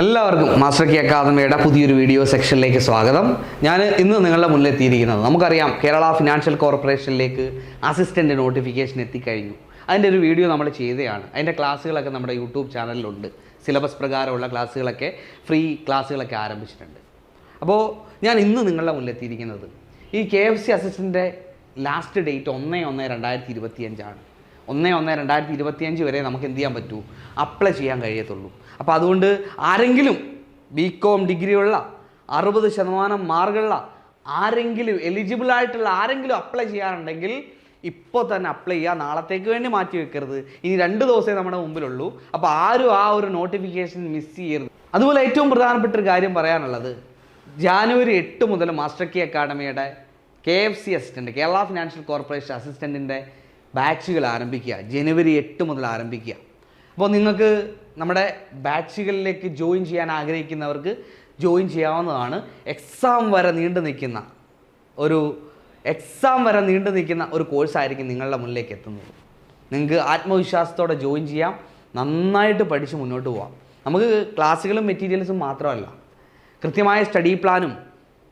എല്ലാവർക്കും മാസ്റ്റർ കി അക്കാദമിയുടെ പുതിയൊരു വീഡിയോ സെക്ഷനിലേക്ക് സ്വാഗതം. ഞാൻ ഇന്ന് നിങ്ങളുടെ മുന്നിൽ എത്തിയിരിക്കുന്നത് നമുക്കറിയാം കേരള ഫിനാൻഷ്യൽ കോർപ്പറേഷനിലേക്ക് അസിസ്റ്റന്റ് നോട്ടിഫിക്കേഷൻ എത്തിക്കഴിഞ്ഞു. അതിന്റെ ഒരു വീഡിയോ നമ്മൾ ചെയ്തതാണ്. അതിന്റെ ക്ലാസ്സുകളൊക്കെ നമ്മുടെ യൂട്യൂബ് ചാനലിലുണ്ട്. സിലബസ് പ്രകാരമുള്ള ക്ലാസ്സുകളൊക്കെ ഫ്രീ ക്ലാസ്സുകളൊക്കെ ആരംഭിച്ചിട്ടുണ്ട്. അപ്പോൾ ഞാൻ ഇന്ന് നിങ്ങളുടെ മുന്നിൽ എത്തിയിരിക്കുന്നത് ഈ കെ എഫ് സി അസിസ്റ്റന്റെ ലാസ്റ്റ് ഡേറ്റ് ഒന്ന് ഒന്ന് രണ്ടായിരത്തി ഇരുപത്തിയഞ്ചാണ്. ഒന്ന് ഒന്ന് രണ്ടായിരത്തി ഇരുപത്തിയഞ്ച് വരെ നമുക്ക് എന്ത് ചെയ്യാൻ പറ്റൂ? അപ്ലൈ ചെയ്യാൻ കഴിയത്തുള്ളൂ. അപ്പോൾ അതുകൊണ്ട് ആരെങ്കിലും ബി കോം ഡിഗ്രിയുള്ള അറുപത് ശതമാനം മാർക്കുള്ള ആരെങ്കിലും എലിജിബിൾ ആയിട്ടുള്ള ആരെങ്കിലും അപ്ലൈ ചെയ്യാറുണ്ടെങ്കിൽ ഇപ്പോൾ തന്നെ അപ്ലൈ ചെയ്യുക. നാളത്തേക്ക് വേണ്ടി മാറ്റി വെക്കരുത്. ഇനി രണ്ട് ദിവസമേ നമ്മുടെ മുമ്പിലുള്ളൂ. അപ്പോൾ ആരും ആ ഒരു നോട്ടിഫിക്കേഷൻ മിസ് ചെയ്യരുത്. അതുപോലെ ഏറ്റവും പ്രധാനപ്പെട്ട ഒരു കാര്യം പറയാനുള്ളത്. ജാനുവരി എട്ട് മുതൽ master key അക്കാഡമിയുടെ K F C assistant Kerala financial corporation അസിസ്റ്റന്റിന്റെ ബാച്ചുകൾ ആരംഭിക്കുക. ജനുവരി എട്ട് മുതൽ ആരംഭിക്കുക. അപ്പോൾ നിങ്ങൾക്ക് നമ്മുടെ ബാച്ചുകളിലേക്ക് ജോയിൻ ചെയ്യാൻ ആഗ്രഹിക്കുന്നവർക്ക് ജോയിൻ ചെയ്യാവുന്നതാണ്. എക്സാം വരെ നീണ്ടു നിൽക്കുന്ന ഒരു എക്സാം വരെ നീണ്ടു നിൽക്കുന്ന ഒരു കോഴ്സായിരിക്കും നിങ്ങളുടെ മുന്നിലേക്ക് എത്തുന്നത്. നിങ്ങൾക്ക് ആത്മവിശ്വാസത്തോടെ ജോയിൻ ചെയ്യാം. നന്നായിട്ട് പഠിച്ച് മുന്നോട്ട് പോകാം നമുക്ക് ക്ലാസ്സുകളും മെറ്റീരിയൽസും മാത്രമല്ല. കൃത്യമായ സ്റ്റഡി പ്ലാനും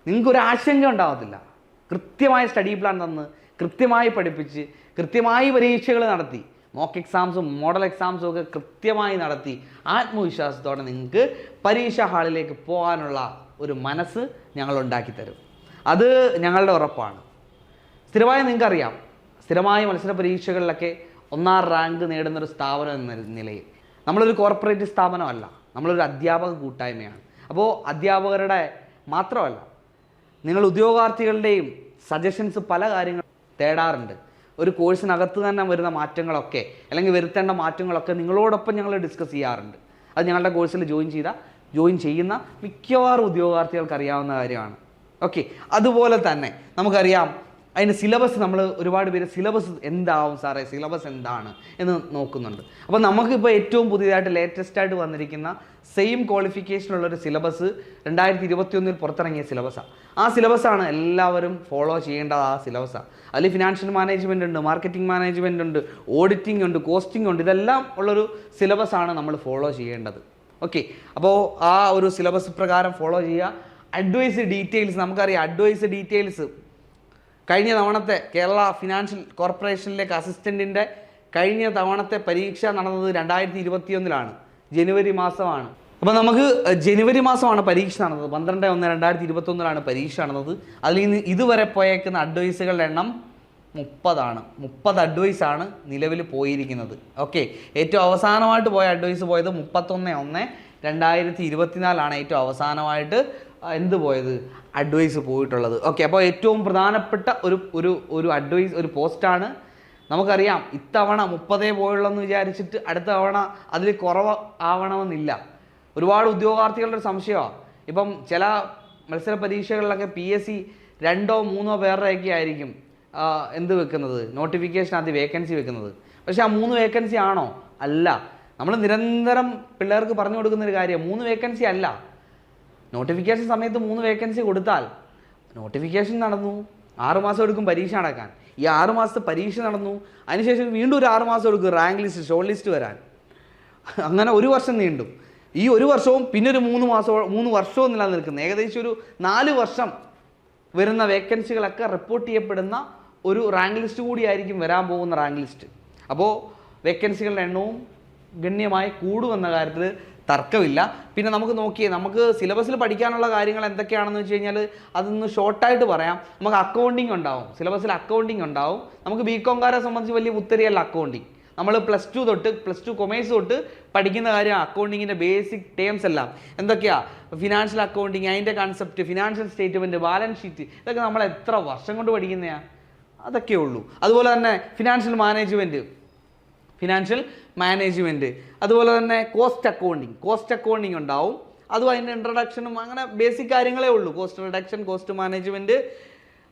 നിങ്ങൾക്ക് ഒരു ആശങ്ക ഉണ്ടാകത്തില്ല കൃത്യമായ സ്റ്റഡി പ്ലാൻ തന്ന് കൃത്യമായി പഠിപ്പിച്ച് കൃത്യമായി പരീക്ഷകൾ നടത്തി. മോക്ക് എക്സാംസും മോഡൽ എക്സാംസും ഒക്കെ കൃത്യമായി നടത്തി. ആത്മവിശ്വാസത്തോടെ നിങ്ങൾക്ക് പരീക്ഷാ ഹാളിലേക്ക് പോകാനുള്ള ഒരു മനസ്സ് ഞങ്ങൾ ഉണ്ടാക്കി തരും. അത് ഞങ്ങളുടെ ഉറപ്പാണ്. സ്ഥിരമായി നിങ്ങൾക്കറിയാം സ്ഥിരമായ മത്സര പരീക്ഷകളിലൊക്കെ ഒന്നാം റാങ്ക് നേടുന്നൊരു സ്ഥാപനം എന്ന നിലയിൽ നമ്മളൊരു കോർപ്പറേറ്റ് സ്ഥാപനമല്ല നമ്മളൊരു അധ്യാപക കൂട്ടായ്മയാണ്. അപ്പോൾ അധ്യാപകരുടെ മാത്രമല്ല നിങ്ങൾ ഉദ്യോഗാർത്ഥികളുടെയും സജഷൻസ് പല കാര്യങ്ങൾ തേടാറുണ്ട്. ഒരു കോഴ്സിനകത്ത് തന്നെ വരുന്ന മാറ്റങ്ങളൊക്കെ അല്ലെങ്കിൽ വരുത്തേണ്ട മാറ്റങ്ങളൊക്കെ നിങ്ങളോടൊപ്പം ഞങ്ങൾ ഡിസ്കസ് ചെയ്യാറുണ്ട്. അത് ഞങ്ങളുടെ കോഴ്സിൽ ജോയിൻ ചെയ്ത ജോയിൻ ചെയ്യുന്ന മിക്കവാറും ഉദ്യോഗാർത്ഥികൾക്ക് അറിയാവുന്ന കാര്യമാണ്. ഓക്കെ അതുപോലെ തന്നെ നമുക്കറിയാം അതിന് സിലബസ് നമ്മൾ ഒരുപാട് പേര് സിലബസ് എന്താവും സാറേ സിലബസ് എന്താണ് എന്ന് നോക്കുന്നുണ്ട്. അപ്പോൾ നമുക്കിപ്പോൾ ഏറ്റവും പുതിയതായിട്ട് ലേറ്റസ്റ്റ് ആയിട്ട് വന്നിരിക്കുന്ന സെയിം ക്വാളിഫിക്കേഷനുള്ള ഒരു സിലബസ് രണ്ടായിരത്തി ഇരുപത്തിയൊന്നിൽ പുറത്തിറങ്ങിയ സിലബസാണ് ആ സിലബസാണ് എല്ലാവരും ഫോളോ ചെയ്യേണ്ടത് ആ സിലബസാണ് അതിൽ ഫിനാൻഷ്യൽ മാനേജ്മെന്റ് ഉണ്ട് മാർക്കറ്റിംഗ് മാനേജ്മെന്റ് ഉണ്ട് ഓഡിറ്റിംഗ് ഉണ്ട് കോസ്റ്റിംഗ് ഉണ്ട് ഇതെല്ലാം ഉള്ളൊരു സിലബസാണ് നമ്മൾ ഫോളോ ചെയ്യേണ്ടത്. ഓക്കെ അപ്പോൾ ആ ഒരു സിലബസ് പ്രകാരം ഫോളോ ചെയ്യുക. അഡ്വൈസ് ഡീറ്റെയിൽസ് നമുക്കറിയാം അഡ്വൈസ് ഡീറ്റെയിൽസ് കഴിഞ്ഞ തവണത്തെ കേരള ഫിനാൻഷ്യൽ കോർപ്പറേഷനിലേക്ക് അസിസ്റ്റന്റിന്റെ കഴിഞ്ഞ തവണത്തെ പരീക്ഷ നടന്നത് രണ്ടായിരത്തി ഇരുപത്തിയൊന്നിലാണ് ജനുവരി മാസമാണ്. അപ്പോൾ നമുക്ക് ജനുവരി മാസമാണ് പരീക്ഷ നടന്നത്. പന്ത്രണ്ട് ഒന്ന് രണ്ടായിരത്തി ഇരുപത്തൊന്നിലാണ് പരീക്ഷ നടന്നത്. അതിൽ നിന്ന് ഇതുവരെ പോയേക്കുന്ന അഡ്വൈസുകളുടെ എണ്ണം മുപ്പതാണ്. മുപ്പത് അഡ്വൈസാണ് നിലവിൽ പോയിരിക്കുന്നത്. ഓക്കെ. ഏറ്റവും അവസാനമായിട്ട് പോയ അഡ്വൈസ് പോയത് മുപ്പത്തൊന്ന് ഒന്ന് രണ്ടായിരത്തി ഇരുപത്തിനാലാണ് ഏറ്റവും അവസാനമായിട്ട് എന്ത് പോയത്? അഡ്വൈസ് പോയിട്ടുള്ളത്. ഓക്കെ അപ്പോൾ ഏറ്റവും പ്രധാനപ്പെട്ട ഒരു ഒരു ഒരു അഡ്വൈസ് ഒരു പോസ്റ്റാണ് നമുക്കറിയാം ഇത്തവണ മുപ്പതേ പോയുള്ളെന്ന് വിചാരിച്ചിട്ട് അടുത്ത തവണ അതിൽ കുറവ് ആവണമെന്നില്ല. ഒരുപാട് ഉദ്യോഗാർത്ഥികളുടെ ഒരു സംശയമാണ് ഇപ്പം ചില മത്സര പരീക്ഷകളിലൊക്കെ പി എസ് സി രണ്ടോ മൂന്നോ പേരുടെയൊക്കെ ആയിരിക്കും എന്ത് വെക്കുന്നത്? നോട്ടിഫിക്കേഷൻ ആദ്യം വേക്കൻസി വെക്കുന്നത്. പക്ഷേ ആ മൂന്ന് വേക്കൻസി ആണോ? അല്ല. നമ്മൾ നിരന്തരം പിള്ളേർക്ക് പറഞ്ഞു കൊടുക്കുന്ന ഒരു കാര്യം മൂന്ന് വേക്കൻസി അല്ല. നോട്ടിഫിക്കേഷൻ സമയത്ത് മൂന്ന് വേക്കൻസി കൊടുത്താൽ നോട്ടിഫിക്കേഷൻ നടന്നു. ആറുമാസം എടുക്കും പരീക്ഷ നടക്കാൻ. ഈ ആറുമാസത്തെ പരീക്ഷ നടന്നു. അതിനുശേഷം വീണ്ടും ഒരു ആറുമാസം എടുക്കും റാങ്ക് ലിസ്റ്റ് ഷോർട്ട് ലിസ്റ്റ് വരാൻ. അങ്ങനെ ഒരു വർഷം നീണ്ടും. ഈ ഒരു വർഷവും പിന്നെ ഒരു മൂന്ന് മാസവും മൂന്ന് വർഷവും നിലനിൽക്കുന്നത് ഏകദേശം ഒരു നാല് വർഷം വരുന്ന വേക്കൻസികളൊക്കെ റിപ്പോർട്ട് ചെയ്യപ്പെടുന്ന ഒരു റാങ്ക് ലിസ്റ്റ് കൂടിയായിരിക്കും വരാൻ പോകുന്ന റാങ്ക് ലിസ്റ്റ് അപ്പോൾ വേക്കൻസികളുടെ എണ്ണവും ഗണ്യമായി കൂടുമെന്ന കാര്യത്തിൽ തർക്കമില്ല. പിന്നെ നമുക്ക് നോക്കിയേ നമുക്ക് സിലബസിൽ പഠിക്കാനുള്ള കാര്യങ്ങൾ എന്തൊക്കെയാണെന്ന് വെച്ച് കഴിഞ്ഞാൽ അതൊന്ന് ഷോർട്ടായിട്ട് പറയാം. നമുക്ക് അക്കൗണ്ടിങ് ഉണ്ടാവും. സിലബസിൽ അക്കൗണ്ടിങ് ഉണ്ടാവും. നമുക്ക് ബി കോംകാരെ സംബന്ധിച്ച് വലിയ ഉത്തരിയല്ല അക്കൗണ്ടിങ് നമ്മൾ പ്ലസ് ടു തൊട്ട് പ്ലസ് ടു കൊമേഴ്സ് തൊട്ട് പഠിക്കുന്ന കാര്യം അക്കൗണ്ടിങ്ങിന്റെ ബേസിക് ടേംസ് എല്ലാം. എന്തൊക്കെയാ? ഫിനാൻഷ്യൽ അക്കൗണ്ടിങ് അതിന്റെ concept financial statement balance sheet ഇതൊക്കെ നമ്മൾ എത്ര വർഷം കൊണ്ട് പഠിക്കുന്നതാണ് അതൊക്കെ ഉള്ളൂ. അതുപോലെ തന്നെ ഫിനാൻഷ്യൽ മാനേജ്മെന്റ് ഫിനാൻഷ്യൽ മാനേജ്മെന്റ് അതുപോലെ തന്നെ കോസ്റ്റ് അക്കൗണ്ടിങ് കോസ്റ്റ് അക്കൗണ്ടിങ് ഉണ്ടാവും. അതും അതിന്റെ ഇൻട്രഡക്ഷനും അങ്ങനെ ബേസിക് കാര്യങ്ങളേ ഉള്ളൂ. കോസ്റ്റ് റിഡക്ഷൻ കോസ്റ്റ് മാനേജ്മെന്റ്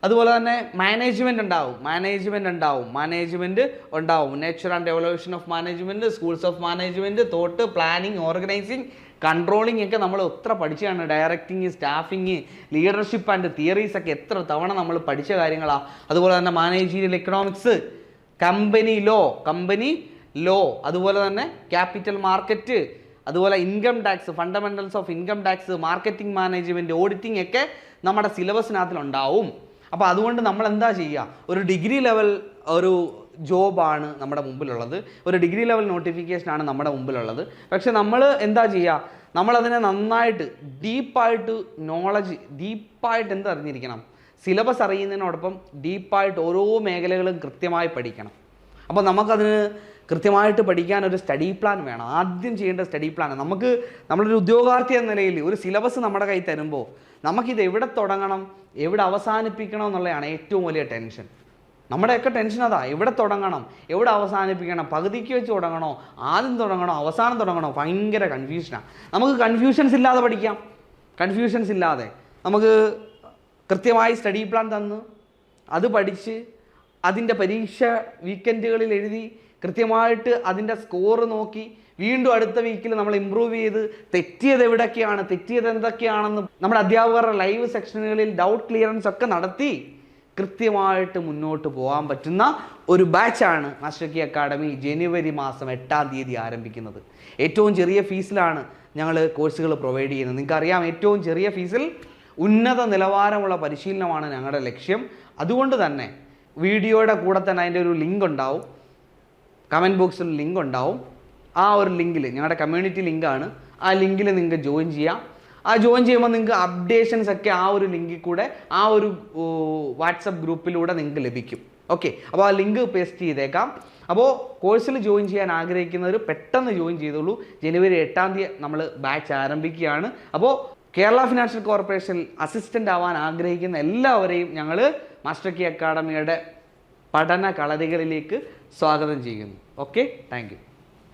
അതുപോലെ തന്നെ മാനേജ്മെന്റ് ഉണ്ടാവും. മാനേജ്മെന്റ് ഉണ്ടാവും. മാനേജ്മെന്റ് ഉണ്ടാവും. Nature and evolution of management schools of management thought planning organising controlling ഒക്കെ നമ്മൾ എത്ര പഠിച്ചതാണ്. Directing staffing leadership and theories ഒക്കെ എത്ര തവണ നമ്മൾ പഠിച്ച കാര്യങ്ങളാണ് അതുപോലെ തന്നെ managerial economics company law company law അതുപോലെ തന്നെ ക്യാപിറ്റൽ മാർക്കറ്റ് അതുപോലെ income tax fundamentals of income tax marketing management auditing ഒക്കെ നമ്മുടെ സിലബസിനകത്തിലുണ്ടാവും അപ്പോൾ അതുകൊണ്ട് നമ്മൾ എന്താ ചെയ്യുക? ഒരു ഡിഗ്രി ലെവൽ ഒരു ജോബാണ് നമ്മുടെ മുമ്പിലുള്ളത്. ഒരു ഡിഗ്രി ലെവൽ നോട്ടിഫിക്കേഷനാണ് നമ്മുടെ മുമ്പിലുള്ളത്. പക്ഷെ നമ്മൾ എന്താ ചെയ്യുക? നമ്മളതിനെ നന്നായിട്ട് ഡീപ്പായിട്ട് നോളജ് ഡീപ്പായിട്ട് എന്ത് അറിഞ്ഞിരിക്കണം? സിലബസ് അറിയുന്നതിനോടൊപ്പം ഡീപ്പായിട്ട് ഓരോ മേഖലകളും കൃത്യമായി പഠിക്കണം. അപ്പോൾ നമുക്കതിന് കൃത്യമായിട്ട് പഠിക്കാൻ ഒരു സ്റ്റഡി പ്ലാൻ വേണം. ആദ്യം ചെയ്യേണ്ട സ്റ്റഡി പ്ലാൻ നമുക്ക് നമ്മളൊരു ഉദ്യോഗാർത്ഥി എന്ന നിലയിൽ ഒരു സിലബസ് നമ്മുടെ കയ്യിൽ തരുമ്പോൾ നമുക്കിത് എവിടെ തുടങ്ങണം എവിടെ അവസാനിപ്പിക്കണം എന്നുള്ളതാണ് ഏറ്റവും വലിയ ടെൻഷൻ നമ്മുടെയൊക്കെ ടെൻഷൻ അതാ. എവിടെ തുടങ്ങണം എവിടെ അവസാനിപ്പിക്കണം പകുതിക്ക് വെച്ച് തുടങ്ങണോ ആദ്യം തുടങ്ങണോ അവസാനം തുടങ്ങണോ? ഭയങ്കര കൺഫ്യൂഷനാണ് നമുക്ക് കൺഫ്യൂഷൻസ് ഇല്ലാതെ പഠിക്കാം. കൺഫ്യൂഷൻസ് ഇല്ലാതെ. നമുക്ക് കൃത്യമായി സ്റ്റഡി പ്ലാൻ തന്ന്. അത് പഠിച്ച് അതിന്റെ പരീക്ഷ വീക്കെൻഡുകളിൽ എഴുതി കൃത്യമായിട്ട് അതിന്റെ സ്കോർ നോക്കി വീണ്ടും അടുത്ത വീക്കിൽ നമ്മൾ ഇമ്പ്രൂവ് ചെയ്ത് തെറ്റിയത് എവിടൊക്കെയാണ് തെറ്റിയത് എന്തൊക്കെയാണെന്ന് നമ്മുടെ അധ്യാപകരുടെ ലൈവ് സെക്ഷനുകളിൽ ഡൗട്ട് ക്ലിയറൻസ് ഒക്കെ നടത്തി കൃത്യമായിട്ട് മുന്നോട്ട് പോകാൻ പറ്റുന്ന ഒരു ബാച്ചാണ് മാസ്റ്റർ കി അക്കാഡമി ജനുവരി മാസം എട്ടാം തീയതി ആരംഭിക്കുന്നത്. ഏറ്റവും ചെറിയ ഫീസിലാണ് ഞങ്ങൾ കോഴ്സുകൾ പ്രൊവൈഡ് ചെയ്യുന്നത്. നിങ്ങൾക്കറിയാം ഏറ്റവും ചെറിയ ഫീസിൽ ഉന്നത നിലവാരമുള്ള പരിശീലനമാണ് ഞങ്ങളുടെ ലക്ഷ്യം. അതുകൊണ്ട് തന്നെ വീഡിയോയുടെ കൂടെ തന്നെ അതിന്റെ ഒരു ലിങ്ക് ഉണ്ടാവും. കമന്റ് ബോക്സിൽ ലിങ്ക് ഉണ്ടാവും. ആ ഒരു ലിങ്കിൽ ഞങ്ങളുടെ കമ്മ്യൂണിറ്റി ലിങ്കാണ് ആ ലിങ്കിൽ നിങ്ങൾക്ക് ജോയിൻ ചെയ്യാം. ആ ജോയിൻ ചെയ്യുമ്പോൾ നിങ്ങൾക്ക് അപ്ഡേഷൻസ് ഒക്കെ ആ ഒരു ലിങ്കിൽ കൂടെ ആ ഒരു വാട്സപ്പ് ഗ്രൂപ്പിലൂടെ നിങ്ങൾക്ക് ലഭിക്കും. ഓക്കെ അപ്പോൾ ആ ലിങ്ക് പേസ്റ്റ് ചെയ്തേക്കാം. അപ്പോൾ കോഴ്സിൽ ജോയിൻ ചെയ്യാൻ ആഗ്രഹിക്കുന്നവർ പെട്ടെന്ന് ജോയിൻ ചെയ്തോളൂ. ജനുവരി എട്ടാം തീയതി നമ്മൾ ബാച്ച് ആരംഭിക്കുകയാണ്. അപ്പോൾ കേരള ഫിനാൻഷ്യൽ കോർപ്പറേഷൻ അസിസ്റ്റന്റ് ആവാൻ ആഗ്രഹിക്കുന്ന എല്ലാവരെയും ഞങ്ങൾ മാസ്റ്റർ കി അക്കാഡമിയുടെ പഠന കളരികളിലേക്ക് സ്വാഗതം ചെയ്യുന്നു. Okay thank